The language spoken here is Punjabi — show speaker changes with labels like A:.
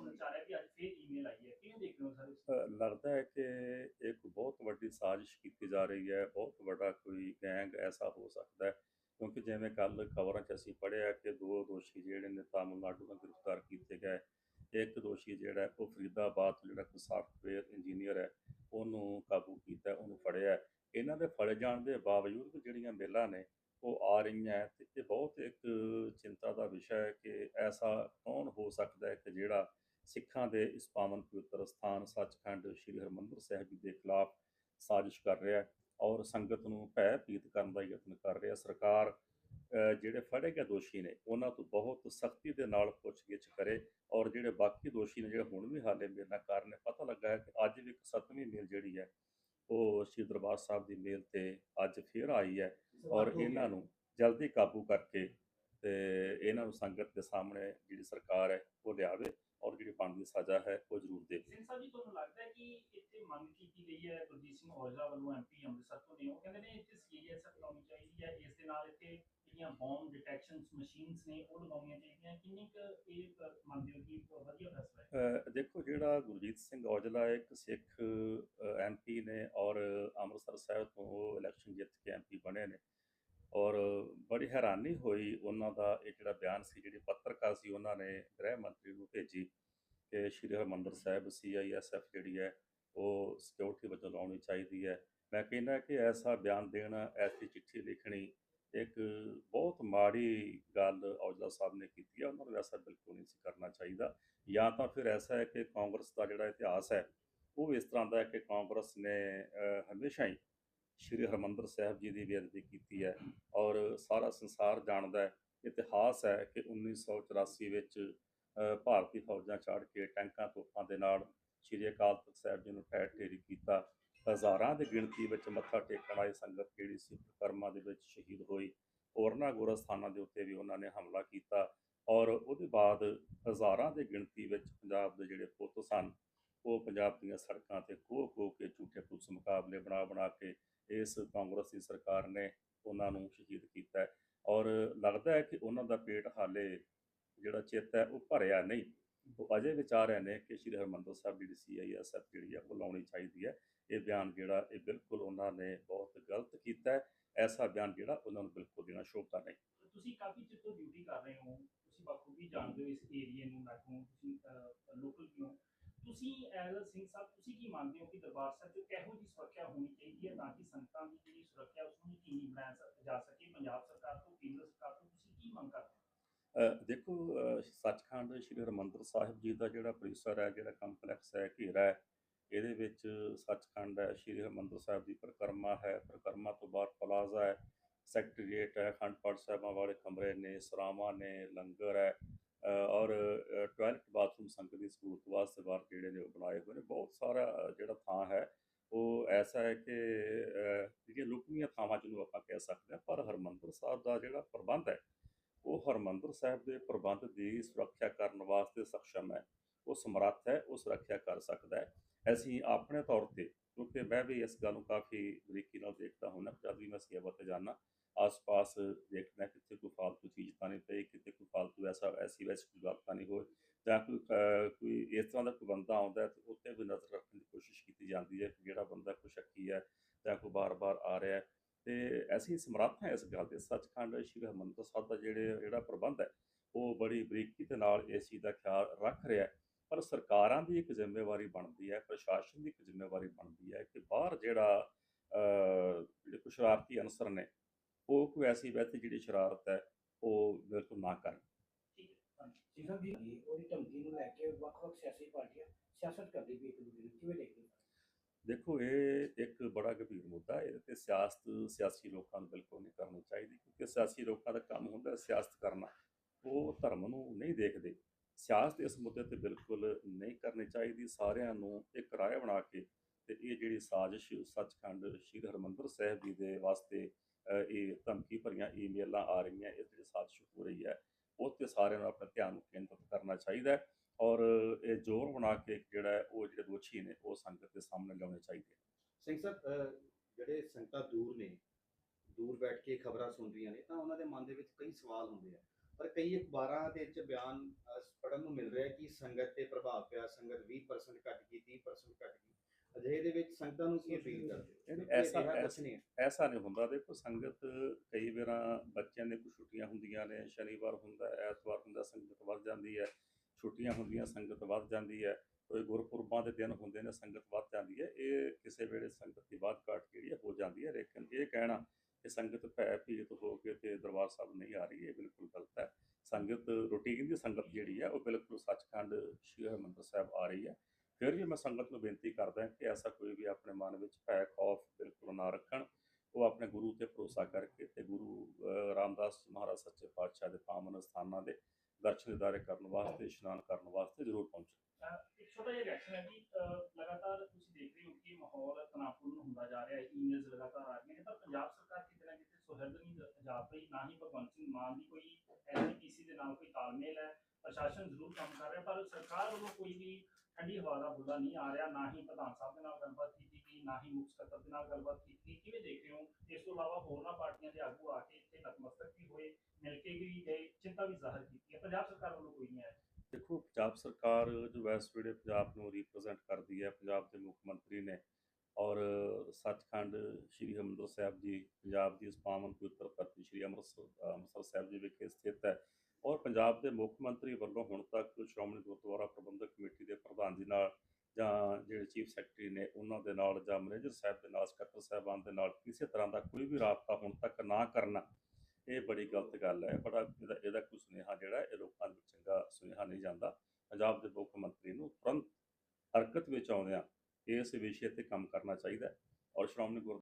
A: ਸੁਣਨ ਚ ਆ ਰਿਹਾ ਕਿ ਅੱਜ ਫੇਰ ਈਮੇਲ ਆਈ ਹੈ, ਕਿਵੇਂ ਦੇਖ ਰਹੇ ਹੋ ਸਰ? ਇਸ
B: ਲੱਗਦਾ ਹੈ ਕਿ ਇੱਕ ਬਹੁਤ ਵੱਡੀ ਸਾਜ਼ਿਸ਼ ਕੀਤੀ ਜਾ ਰਹੀ ਹੈ, ਬਹੁਤ ਵੱਡਾ ਕੋਈ ਗੈਂਗ ਐਸਾ ਹੋ ਸਕਦਾ ਹੈ, ਕਿਉਂਕਿ ਜਿਵੇਂ ਕੱਲ ਖਬਰਾਂ 'ਚ ਅਸੀਂ ਪੜ੍ਹਿਆ ਕਿ ਦੋ ਦੋਸ਼ੀ ਜਿਹੜੇ ਨੇ ਤਾਮਿਲਨਾਡੂ ਤੋਂ ਗ੍ਰਿਫਤਾਰ ਕੀਤੇ ਗਏ ਇੱਕ ਦੋਸ਼ੀ ਜਿਹੜਾ ਉਹ ਫਰੀਦਾਬਾਦ ਜਿਹੜਾ ਕੋਈ ਸਾਫਟਵੇਅਰ ਇੰਜੀਨੀਅਰ ਹੈ, ਉਹਨੂੰ ਕਾਬੂ ਕੀਤਾ, ਉਹਨੂੰ ਫੜਿਆ ਇਹਨਾਂ ਦੇ ਫੜੇ ਜਾਣ ਦੇ ਬਾਵਜੂਦ ਵੀ ਜਿਹੜੀਆਂ ਮੇਲਾਂ ਨੇ, ਉਹ ਆ ਰਹੀਆਂ ਹੈ ਤੇ ਇਹ ਬਹੁਤ ਇੱਕ ਚਿੰਤਾ ਦਾ ਵਿਸ਼ਾ ਹੈ ਕਿ ਐਸਾ ਕੌਣ ਹੋ ਸਕਦਾ ਹੈ ਕਿ ਜਿਹੜਾ ਸਿੱਖਾਂ ਦੇ ਇਸ ਪਾਵਨ ਪਵਿੱਤਰ ਸਥਾਨ ਸੱਚਖੰਡ ਸ੍ਰੀ ਹਰਿਮੰਦਰ ਸਾਹਿਬ ਜੀ ਦੇ ਖਿਲਾਫ ਸਾਜ਼ਿਸ਼ ਕਰ ਰਿਹਾ ਹੈ ਔਰ ਸੰਗਤ ਨੂੰ ਭੈ ਭੀਤ ਕਰਨ ਦਾ ਯਤਨ ਕਰ ਰਿਹਾ ਸਰਕਾਰ ਜਿਹੜੇ ਫੜੇ ਗਏ ਦੋਸ਼ੀ ਨੇ ਉਹਨਾਂ ਤੋਂ ਬਹੁਤ ਸਖਤੀ ਦੇ ਨਾਲ ਪੁੱਛਗਿੱਛ ਕਰੇ ਔਰ ਜਿਹੜੇ ਬਾਕੀ ਦੋਸ਼ੀ ਨੇ ਜਿਹੜੇ ਹੁਣ ਵੀ ਹਾਲੇ ਮੇਰੇ ਨਾਲ ਕਾਰਨ ਪਤਾ ਲੱਗਾ ਹੈ ਕਿ ਅੱਜ ਵੀ ਇੱਕ ਸੱਤਵੀਂ ਮੇਲ ਜਿਹੜੀ ਹੈ ਉਹ ਸ਼੍ਰੀ ਦਰਬਾਰ ਸਾਹਿਬ ਦੀ ਮੇਲ ਤੇ ਅੱਜ ਫੇਰ ਆਈ ਹੈ ਔਰ ਇਹਨਾਂ ਨੂੰ ਜਲਦੀ ਕਾਬੂ ਕਰਕੇ ਤੇ ਇਹਨਾਂ ਨੂੰ ਸੰਗਤ ਦੇ ਸਾਹਮਣੇ ਜਿਹੜੀ ਸਰਕਾਰ ਹੈ ਉਹ ਲਿਆਵੇ ਔਰ ਜਿਹੜੀ ਬਣਦੀ ਸਜ਼ਾ ਹੈ ਉਹ ਜ਼ਰੂਰ ਦੇਵੇ।
A: ਸਿੰਘ ਸਾਹਿਬ ਜੀ ਤੁਹਾਨੂੰ ਲੱਗਦਾ ਹੈ ਕਿ ਇੱਥੇ ਮੰਗ ਕੀਤੀ ਗਈ ਹੈ ਗੁਰਜੀਤ ਸਿੰਘ ਔਜਲਾ ਵੱਲੋਂ ਐਮਪੀ ਅੰਮ੍ਰਿਤਸਰ ਤੋਂ ਨੇ ਉਹ ਕਹਿੰਦੇ ਨੇ ਇੱਥੇ ਸੀਐਸਐਫ ਲਾਉਣੀ ਚਾਹੀਦੀ ਹੈ ਇਸ ਦੇ ਨਾਲ ਇੱਥੇ ਜਿਹੜੀਆਂ ਬੌਮ ਡਿਟੈਕਸ਼ਨ ਮਸ਼ੀਨਸ ਨੇ ਉਹ ਲਗਾਉਣੀਆਂ ਚਾਹੀਦੀਆਂ। ਕਿੰਨੀ ਕੁ ਇਹ ਮੰਨਦੇ ਹੋ ਕਿ ਵਧੀਆ ਫੈਸਲਾ ਹੈ?
B: ਦੇਖੋ ਜਿਹੜਾ ਗੁਰਜੀਤ ਸਿੰਘ ਔਜਲਾ ਇੱਕ ਸਿੱਖ ਐਮਪੀ ਨੇ ਔਰ ਅੰਮ੍ਰਿਤਸਰ ਸਾਹਿਬ ਤੋਂ ਉਹ ਇਲੈਕਸ਼ਨ ਜਿੱਤ ਕੇ ਐਮਪੀ ਬਣੇ ਨੇ ਔਰ ਬੜੀ ਹੈਰਾਨੀ ਹੋਈ ਉਹਨਾਂ ਦਾ ਇਹ ਜਿਹੜਾ ਬਿਆਨ ਸੀ, ਜਿਹੜੀ ਪੱਤਰਕਾਰ ਸੀ ਉਹਨਾਂ ਨੇ ਗ੍ਰਹਿ ਮੰਤਰੀ ਨੂੰ ਭੇਜੀ ਕਿ ਸ਼੍ਰੀ ਹਰਿਮੰਦਰ ਸਾਹਿਬ ਸੀਆਈਐਸਐਫ ਜਿਹੜੀ ਹੈ ਉਹ ਸਿਕਿਉਰਿਟੀ ਵਜੋਂ ਲਾਉਣੀ ਚਾਹੀਦੀ ਹੈ। ਮੈਂ ਕਹਿੰਦਾ ਕਿ ਐਸਾ ਬਿਆਨ ਦੇਣਾ, ਐਸੀ ਚਿੱਠੀ ਲਿਖਣੀ ਇੱਕ ਬਹੁਤ ਮਾੜੀ ਗੱਲ ਔਜਲਾ ਸਾਹਿਬ ਨੇ ਕੀਤੀ ਹੈ ਉਹਨਾਂ ਨੂੰ ਐਸਾ ਬਿਲਕੁਲ ਨਹੀਂ ਸੀ ਕਰਨਾ ਚਾਹੀਦਾ। ਜਾਂ ਤਾਂ ਫਿਰ ਐਸਾ ਹੈ ਕਿ ਕਾਂਗਰਸ ਦਾ ਜਿਹੜਾ ਇਤਿਹਾਸ ਹੈ, ਉਹ ਇਸ ਤਰ੍ਹਾਂ ਦਾ ਹੈ ਕਿ ਕਾਂਗਰਸ ਨੇ ਹਮੇਸ਼ਾ ਹੀ ਸ਼੍ਰੀ ਹਰਿਮੰਦਰ ਸਾਹਿਬ ਜੀ ਦੀ ਬੇਅਦਬੀ ਕੀਤੀ ਹੈ ਔਰ ਸਾਰਾ ਸੰਸਾਰ ਜਾਣਦਾ ਹੈ, ਇਤਿਹਾਸ ਹੈ ਕਿ 1984 ਵਿੱਚ ਭਾਰਤੀ ਫੌਜਾਂ ਛਾੜ ਕੇ ਟੈਂਕਾਂ ਤੋਪਾਂ ਦੇ ਨਾਲ ਸ਼੍ਰੀ ਅਕਾਲ ਤਖਤ ਸਾਹਿਬ ਜੀ ਨੂੰ ਠਹਿਰ ਢੇਰੀ ਕੀਤਾ। ਹਜ਼ਾਰਾਂ ਦੀ ਗਿਣਤੀ ਵਿੱਚ ਮੱਥਾ ਟੇਕਣ ਆਈ ਸੰਗਤ ਜਿਹੜੀ ਸੀ? ਕਰਮਾਂ ਦੇ ਵਿੱਚ ਸ਼ਹੀਦ ਹੋਈ। ਹੋਰਨਾਂ ਗੁਰੂ ਸਥਾਨਾਂ ਦੇ ਉੱਤੇ ਵੀ ਉਹਨਾਂ ਨੇ ਹਮਲਾ ਕੀਤਾ ਔਰ ਉਹਦੇ ਬਾਅਦ ਹਜ਼ਾਰਾਂ ਦੀ ਗਿਣਤੀ ਵਿੱਚ ਪੰਜਾਬ ਦੇ ਜਿਹੜੇ ਪੁੱਤ ਸਨ, ਉਹ ਪੰਜਾਬ ਦੀਆਂ ਸੜਕਾਂ ਤੇ ਖੋ ਖੋ ਕੇ ਝੂਠੇ ਪੁਲਿਸ ਮੁਕਾਬਲੇ ਬਣਾ ਬਣਾ ਕੇ ਇਸ ਕਾਂਗਰਸ ਦੀ ਸਰਕਾਰ ਨੇ ਉਹਨਾਂ ਨੂੰ ਸ਼ਹੀਦ ਕੀਤਾ ਔਰ ਲੱਗਦਾ ਹੈ ਕਿ ਉਹਨਾਂ ਦਾ ਪੇਟ ਹਾਲੇ ਜਿਹੜਾ ਚਿੱਤ ਹੈ, ਉਹ ਭਰਿਆ ਨਹੀਂ। ਉਹ ਅਜੇ ਵਿਚਾਰ ਰਹੇ ਨੇ ਕਿ ਸ਼੍ਰੀ ਹਰਿਮੰਦਰ ਸਾਹਿਬ ਜਿਹੜੀ ਸੀਆਈਐਸਐਫ ਜਿਹੜੀ ਹੈ ਉਹ ਲਾਉਣੀ ਚਾਹੀਦੀ ਹੈ। ਇਹ ਬਿਆਨ ਜਿਹੜਾ, ਇਹ ਬਿਲਕੁਲ ਉਹਨਾਂ ਨੇ ਬਹੁਤ ਗਲਤ ਕੀਤਾ ਹੈ। ਐਸਾ ਬਿਆਨ ਜਿਹੜਾ ਉਹਨਾਂ ਨੂੰ ਬਿਲਕੁਲ ਦੇਣਾ ਸ਼ੋਭਦਾ ਨਹੀਂ।
A: ਤੁਸੀਂ ਕਾਫੀ ਚਿਰ ਤੋਂ ਡਿਊਟੀ ਕਰ ਰਹੇ ਹੋ। ਤੁਸੀਂ ਬਾਖੂਬੀ ਜਾਣਦੇ ਹੋ ਇਸ ਏਰੀਏ ਨੂੰ ਲਾਗੋਂ ਤੁਸੀਂ ਲੋਕਲ ਵੀ ਹੋ ਤੁਸੀਂ ਐਜ਼ ਸਿੰਘ ਸਾਹਿਬ, ਤੁਸੀਂ ਕੀ ਮੰਨਦੇ ਹੋ ਕਿ ਦਰਬਾਰ ਸਾਹਿਬ 'ਚ ਕਿਹੋ ਜਿਹੀ ਸੁਰੱਖਿਆ ਹੋਣੀ ਚਾਹੀਦੀ ਹੈ ਤਾਂ ਕਿ ਸੰਗਤਾਂ ਦੀ ਜਿਹੜੀ ਸੁਰੱਖਿਆ ਉਸ ਨੂੰ ਯਕੀਨੀ ਬਣਾਇਆ ਜਾ ਸਕੇ? ਪੰਜਾਬ ਸਰਕਾਰ ਤੋਂ, ਕੇਂਦਰ ਸਰਕਾਰ ਤੋਂ ਤੁਸੀਂ ਕੀ ਮੰਗ ਕਰਦੇ ਹੋ?
B: ਦੇਖੋ ਸੱਚਖੰਡ ਸ਼੍ਰੀ ਹਰਿਮੰਦਰ ਸਾਹਿਬ ਜੀ ਦਾ ਜਿਹੜਾ ਪਰਿਸਰ ਹੈ, ਜਿਹੜਾ ਕੰਪਲੈਕਸ ਹੈ, ਘੇਰਾ ਹੈ, ਇਹਦੇ ਵਿੱਚ ਸੱਚਖੰਡ ਹੈ, ਸ਼੍ਰੀ ਹਰਿਮੰਦਰ ਸਾਹਿਬ ਦੀ ਪ੍ਰਕਰਮਾ ਹੈ, ਪ੍ਰਕਰਮਾ ਤੋਂ ਬਾਅਦ ਪਲਾਜ਼ਾ ਹੈ, ਸੈਕਟਰੀਏਟ ਹੈ, ਅਖੰਡ ਪਾਠ ਸਾਹਿਬਾਂ ਵਾਲੇ ਕਮਰੇ ਨੇ, ਸਰਾਵਾਂ ਨੇ, ਲੰਗਰ ਹੈ ਔਰ ਟਾਇਲਟ ਬਾਥਰੂਮ ਸੰਗਤ ਦੀ ਸਹੂਲਤ ਵਾਸਤੇ ਬਾਹਰ ਜਿਹੜੇ ਨੇ ਉਹ ਬਣਾਏ ਹੋਏ ਨੇ। ਬਹੁਤ ਸਾਰਾ ਜਿਹੜਾ ਥਾਂ ਹੈ, ਉਹ ਐਸਾ ਹੈ ਕਿ ਜਿਹੜੀਆਂ ਲੁਕਵੀਆਂ ਥਾਵਾਂ ਜਿਹਨੂੰ ਆਪਾਂ ਕਹਿ ਸਕਦੇ ਹਾਂ, ਪਰ ਹਰਿਮੰਦਰ ਸਾਹਿਬ ਦਾ ਜਿਹੜਾ ਪ੍ਰਬੰਧ ਹੈ, ਉਹ ਹਰਿਮੰਦਰ ਸਾਹਿਬ ਦੇ ਪ੍ਰਬੰਧ ਦੀ ਸੁਰੱਖਿਆ ਕਰਨ ਵਾਸਤੇ ਸક્ષਮ ਹੈ। ਉਹ ਸਮਰੱਥ ਹੈ, ਉਹ ਸੁਰੱਖਿਆ ਕਰ ਸਕਦਾ ਹੈ। ਅਸੀਂ ਆਪਣੇ ਤੌਰ ਤੇ, ਕਿਉਂਕਿ ਮੈਂ ਵੀ ਇਸ ਗੱਲ ਨੂੰ ਕਾਫੀ ਬਰੀਕੀ ਨਾਲ ਦੇਖਦਾ ਹੁੰਦਾ ਜਦ ਵੀ ਮੈਂ ਸੇਵਾ ਤੇ ਜਾਣਾ ਆਸ-ਪਾਸ ਦੇਖਣਾ ਕਿਤੇ ਕੋਈ ਫਾਲਤੂ ਚੀਜ਼ ਤਾਂ ਨਹੀਂ ਪਈ ਕਿਤੇ ਕੋਈ ਫਾਲਤੂ ਐਸਾ, ਐਸੀ ਵੈਸੀ ਕੋਈ ਗੱਲ ਤਾਂ ਨਹੀਂ ਹੋਏ ਜਾਂ ਕੋਈ ਕੋਈ ਇਸ ਤਰ੍ਹਾਂ ਦਾ ਕੋਈ ਬੰਦਾ ਆਉਂਦਾ ਤੇ ਉੱਤੇ ਕੋਈ ਨਜ਼ਰ ਰੱਖਣ ਦੀ ਕੋਸ਼ਿਸ਼ ਕੀਤੀ ਜਾਂਦੀ ਹੈ ਕਿ ਜਿਹੜਾ ਬੰਦਾ ਕੋਈ ਸ਼ੱਕੀ ਹੈ ਜਾਂ ਕੋਈ ਬਾਰ-ਬਾਰ ਆ ਰਿਹਾ ਹੈ। ਤੇ ਅਸੀਂ ਸਮਰੱਥ ਹਾਂ ਇਸ ਗੱਲ ਦੇ, ਸੱਚਖੰਡ ਸ਼੍ਰੀ ਹਰਮੰਦਰ ਸਾਹਿਬ ਦਾ ਜਿਹੜੇ, ਜਿਹੜਾ ਪ੍ਰਬੰਧ ਹੈ, ਉਹ ਬੜੀ ਬਰੀਕੀ ਦੇ ਨਾਲ ਇਸ ਚੀਜ਼ ਦਾ ਖਿਆਲ ਰੱਖ ਰਿਹਾ ਹੈ। ਪਰ ਸਰਕਾਰਾਂ ਦੀ ਇੱਕ ਜ਼ਿੰਮੇਵਾਰੀ ਬਣਦੀ ਹੈ, ਪ੍ਰਸ਼ਾਸਨ ਦੀ ਇੱਕ ਜ਼ਿੰਮੇਵਾਰੀ ਬਣਦੀ ਹੈ ਕਿ ਬਾਹਰ ਜਿਹੜਾ ਜਿਹੜੇ ਕੁਸ਼ਰਾਰਤੀ ਅਨਸਰ ਨੇ ਉਹ ਕੋਈ ਐਸੀ ਵੈਸੀ ਜਿਹੜੀ ਸ਼ਰਾਰਤ ਹੈ ਉਹ ਬਿਲਕੁਲ ਨਾ ਕਰਨ।
A: ਠੀਕ ਹੈ ਧੰਨਵਾਦ।
C: ਜੀ ਸਾਹਿਬ ਜੀ ਉਹਦੀ ਧਮਕੀ ਨੂੰ ਲੈ ਕੇ ਵੱਖ-ਵੱਖ ਸਿਆਸੀ ਪਾਰਟੀਆਂ ਸਿਆਸਤ ਕਰਦੀ ਵੀ ਇੱਕ ਦੂਜੇ ਨੂੰ ਕਿਵੇਂ ਦੇਖਦੇ ਹੋ?
B: ਦੇਖੋ ਇਹ ਇੱਕ ਬੜਾ ਗੰਭੀਰ ਮੁੱਦਾ ਹੈ ਤੇ ਸਿਆਸਤ ਸਿਆਸੀ ਲੋਕਾਂ ਨੂੰ ਬਿਲਕੁਲ ਨਹੀਂ ਕਰਨੀ ਚਾਹੀਦੀ ਕਿਉਂਕਿ ਸਿਆਸੀ ਲੋਕਾਂ ਦਾ ਕੰਮ ਹੁੰਦਾ ਸਿਆਸਤ ਕਰਨਾ। ਉਹ ਧਰਮ ਨੂੰ ਨਹੀਂ ਦੇਖਦੇ। ਸਿਆਸਤ ਇਸ ਮੁੱਦੇ ਤੇ ਬਿਲਕੁਲ ਨਹੀਂ ਕਰਨੀ ਚਾਹੀਦੀ। ਸਾਰਿਆਂ ਨੂੰ ਇੱਕ ਰਾਏ ਬਣਾ ਕੇ ਤੇ ਇਹ ਜਿਹੜੀ ਸਾਜ਼ਿਸ਼ ਸੱਚਖੰਡ ਸ਼੍ਰੀ ਹਰਿਮੰਦਰ ਸਾਹਿਬ ਜੀ ਦੇ ਵਾਸਤੇ ਇਹ ਧਮਕੀ ਭਰੀਆਂ ਈਮੇਲਾਂ ਆ ਰਹੀਆਂ ਇਹ ਜਿਹੜੀ ਸਾਜ਼ਿਸ਼ ਹੋ ਰਹੀ ਹੈ। ਉਹ ਤੇ ਸਾਰਿਆਂ ਨੂੰ ਆਪਣਾ ਧਿਆਨ ਕੇਂਦਰਿਤ ਕਰਨਾ ਚਾਹੀਦਾ ਹੈ ਔਰ ਇਹ ਜ਼ੋਰ ਬਣਾ ਕੇ ਜਿਹੜਾ ਉਹ ਜਿਹੜੇ ਦੋਸ਼ੀ ਨੇ, ਉਹ ਸੰਗਤ ਦੇ ਸਾਹਮਣੇ ਲਿਆਉਣੇ ਚਾਹੀਦੇ ਨੇ
D: ਸਿੰਘ ਸਾਹਿਬ ਜਿਹੜੇ ਸੰਗਤਾਂ ਦੂਰ ਨੇ, ਦੂਰ ਬੈਠ ਕੇ ਖਬਰਾਂ ਸੁਣ ਰਹੀਆਂ ਨੇ, ਤਾਂ ਉਹਨਾਂ ਦੇ ਮਨ ਦੇ ਵਿੱਚ ਕਈ ਸਵਾਲ ਹੁੰਦੇ ਆ। ਪਰ ਕਈ ਅਖਬਾਰਾਂ ਦੇ ਵਿੱਚ ਬਿਆਨ ਪੜਨ ਨੂੰ ਮਿਲ ਰਿਹਾ ਕਿ ਸੰਗਤ ਤੇ ਪ੍ਰਭਾਵ ਪਿਆ, ਸੰਗਤ 20% ਘਟ ਗਈ 30% ਘਟ ਗਈ। ਅਜਿਹੇ ਦੇ ਵਿੱਚ ਸੰਗਤਾਂ ਨੂੰ ਕੀ ਅਪੀਲ ਕਰਦੇ
B: ਐਸਾ- ਐਸਾ-
D: ਨਹੀਂ
B: ਐਸਾ ਨਹੀਂ ਹੁੰਦਾ। ਦੇਖੋ ਸੰਗਤ ਕਈ ਵਾਰਾਂ ਬੱਚਿਆਂ ਦੇ ਕੋਈ ਛੁੱਟੀਆਂ ਹੁੰਦੀਆਂ ਨੇ। ਸ਼ਨੀਵਾਰ ਹੁੰਦਾ ਐਤਵਾਰ ਹੁੰਦਾ ਸੰਗਤ ਵੱਧ ਜਾਂਦੀ ਹੈ। ਛੁੱਟੀਆਂ ਹੁੰਦੀਆਂ ਸੰਗਤ ਵੱਧ ਜਾਂਦੀ ਹੈ। ਕੋਈ ਗੁਰਪੁਰਬਾਂ ਦੇ ਦਿਨ ਹੁੰਦੇ ਨੇ ਸੰਗਤ ਵੱਧ ਜਾਂਦੀ ਹੈ। ਇਹ ਕਿਸੇ ਵੇਲੇ ਸੰਗਤ ਦੀ ਵੱਧ ਘਾਟ ਜਿਹੜੀ ਹੈ ਹੋ ਜਾਂਦੀ ਹੈ। ਲੇਕਿਨ ਇਹ ਕਹਿਣਾ ਕਿ ਸੰਗਤ ਭੈ ਭੀਤ ਹੋ ਕੇ ਤੇ ਦਰਬਾਰ ਸਾਹਿਬ ਨਹੀਂ ਆ ਰਹੀ ਇਹ ਬਿਲਕੁਲ ਗਲਤ ਹੈ। ਸੰਗਤ ਰੂਟੀਨ ਦੀ ਸੰਗਤ ਜਿਹੜੀ ਹੈ ਉਹ ਬਿਲਕੁਲ ਸੱਚਖੰਡ ਸ਼੍ਰੀ ਹਰਿਮੰਦਰ ਸਾਹਿਬ ਆ ਰਹੀ ਹੈ। ਫਿਰ ਵੀ ਮੈਂ ਸੰਗਤ ਨੂੰ ਬੇਨਤੀ ਕਰਦਾ ਕਿ ਐਸਾ ਕੋਈ ਵੀ ਆਪਣੇ ਮਨ ਵਿੱਚ ਭੈ ਖੌਫ ਬਿਲਕੁਲ ਨਾ ਰੱਖਣ, ਉਹ ਆਪਣੇ ਗੁਰੂ ਤੇ ਭਰੋਸਾ ਕਰਕੇ ਤੇ ਗੁਰੂ ਰਾਮਦਾਸ ਮਹਾਰਾਜ ਸੱਚੇ ਪਾਤਸ਼ਾਹ ਦੇ ਪਾਵਨ ਸਥਾਨਾਂ ਦੇ ਦਰਸ਼ਨ ਦਿਦਾਰੇ ਕਰਨ ਵਾਸਤੇ, ਇਸ਼ਨਾਨ ਕਰਨ ਵਾਸਤੇ ਜ਼ਰੂਰ ਪਹੁੰਚੋ।
A: ਇੱਕ ਛੋਟਾ ਜਿਹਾ ਰਿਐਕਸ਼ਨ ਹੈ ਜੀ ਲਗਾਤਾਰ ਤੁਸੀਂ ਦੇਖ ਰਹੇ ਹੋ ਕਿ ਮਾਹੌਲ ਤਣਾਅਪੂਰਨ ਹੁੰਦਾ ਜਾ ਰਿਹਾ ਹੈ ਈਮੇਲਸ ਲਗਾਤਾਰ ਆ ਰਹੀਆਂ ਨੇ ਪਰ ਪੰਜਾਬ ਸਰਕਾਰ ਕਿਤੇ ਨਾ ਕਿਤੇ ਸੁਹਿਰਦ ਨਹੀਂ ਰਹੀ ਨਾ ਹੀ ਭਗਵੰਤ ਸਿੰਘ ਮਾਨ ਦੀ ਕੋਈ ਐਨਜੀਪੀਸੀ ਦੇ ਨਾਲ ਕੋਈ ਤਾਲਮੇਲ ਹੈ, ਪ੍ਰਸ਼ਾਸਨ ਜ਼ਰੂਰ ਕੰਮ ਕਰ ਰਿਹਾ, ਪਰ ਸਰਕਾਰ ਵੱਲੋਂ ਕੋਈ ਵੀ ਠੰਡੀ ਹਵਾ ਦਾ ਬੁੱਲਾ ਨਹੀਂ ਆ ਰਿਹਾ, ਨਾ ਹੀ ਪ੍ਰਧਾਨ ਸਾਹਿਬ ਦੇ ਨਾਲ ਗੱਲਬਾਤ ਕੀਤੀ ਗਈ, ਨਾ ਹੀ ਮੁੱਖ ਸਕੱਤਰ ਦੇ ਨਾਲ ਗੱਲਬਾਤ ਕੀਤੀ ਕਿਵੇਂ ਦੇਖ ਰਹੇ ਹੋ? ਇਸ ਤੋਂ ਇਲਾਵਾ ਹੋਰਨਾਂ ਪਾਰਟੀਆਂ ਦੇ ਆਗੂ ਆ ਕੇ ਇੱਥੇ ਨਤਮਸਤਕ ਵੀ ਹੋਏ, ਮਿਲ ਕੇ ਵੀ ਗਏ, ਚਿੰਤਾ ਵੀ ਜ਼ਾਹਰ ਕੀਤੀ ਹੈ। ਪੰਜਾਬ ਸਰਕਾਰ ਵੱਲੋਂ ਕੋਈ ਨਹੀਂ ਆਇਆ।
B: ਦੇਖੋ, ਪੰਜਾਬ ਸਰਕਾਰ ਜੋ ਇਸ ਵੇਲੇ ਪੰਜਾਬ ਨੂੰ ਰਿਪਰੈਜ਼ੈਂਟ ਕਰਦੀ ਹੈ, ਪੰਜਾਬ ਦੇ ਮੁੱਖ ਮੰਤਰੀ ਨੇ, ਔਰ ਸੱਚਖੰਡ ਸ੍ਰੀ ਹਰਿਮੰਦਰ ਸਾਹਿਬ ਜੀ, ਪੰਜਾਬ ਦੀ ਇਸ ਪਾਵਨ ਪਵਿੱਤਰ ਧਰਤੀ ਸ੍ਰੀ ਅੰਮ੍ਰਿਤਸਰ ਸਾਹਿਬ ਜੀ ਵਿਖੇ ਸਥਿਤ ਹੈ। ਔਰ ਪੰਜਾਬ ਦੇ ਮੁੱਖ ਮੰਤਰੀ ਵੱਲੋਂ ਹੁਣ ਤੱਕ ਸ਼੍ਰੋਮਣੀ ਗੁਰਦੁਆਰਾ ਪ੍ਰਬੰਧਕ ਕਮੇਟੀ ਦੇ ਪ੍ਰਧਾਨ ਜੀ ਨਾਲ ਜਾਂ ਜਿਹੜੇ ਚੀਫ ਸੈਕਟਰੀ ਨੇ ਉਹਨਾਂ ਦੇ ਨਾਲ ਜਾਂ ਮੈਨੇਜਰ ਸਾਹਿਬ ਦੇ ਨਾਲ, ਸਕੱਤਰ ਸਾਹਿਬਾਨ ਦੇ ਨਾਲ ਕਿਸੇ ਤਰ੍ਹਾਂ ਦਾ ਕੋਈ ਵੀ ਰਾਬਤਾ ਹੁਣ ਤੱਕ ਨਾ ਕਰਨਾ, ਇਹ ਬੜੀ ਗਲਤ ਗੱਲ ਹੈ। ਬੜਾ ਇਹਦਾ ਇਹਦਾ ਕੋਈ ਸੁਨੇਹਾ ਜਿਹੜਾ ਇਹ ਲੋਕਾਂ ਨੂੰ ਚੰਗਾ ਸੁਨੇਹਾ ਨਹੀਂ ਜਾਂਦਾ। ਪੰਜਾਬ ਦੇ ਮੁੱਖ ਮੰਤਰੀ ਨੂੰ ਤੁਰੰਤ ਹਰਕਤ ਵਿੱਚ ਆਉਂਦਿਆਂ ਇਸ ਵਿਸ਼ੇ ਤੇ ਕੰਮ ਕਰਨਾ ਚਾਹੀਦਾ ਔਰ ਸ਼੍ਰੋਮਣੀ ਗੁਰ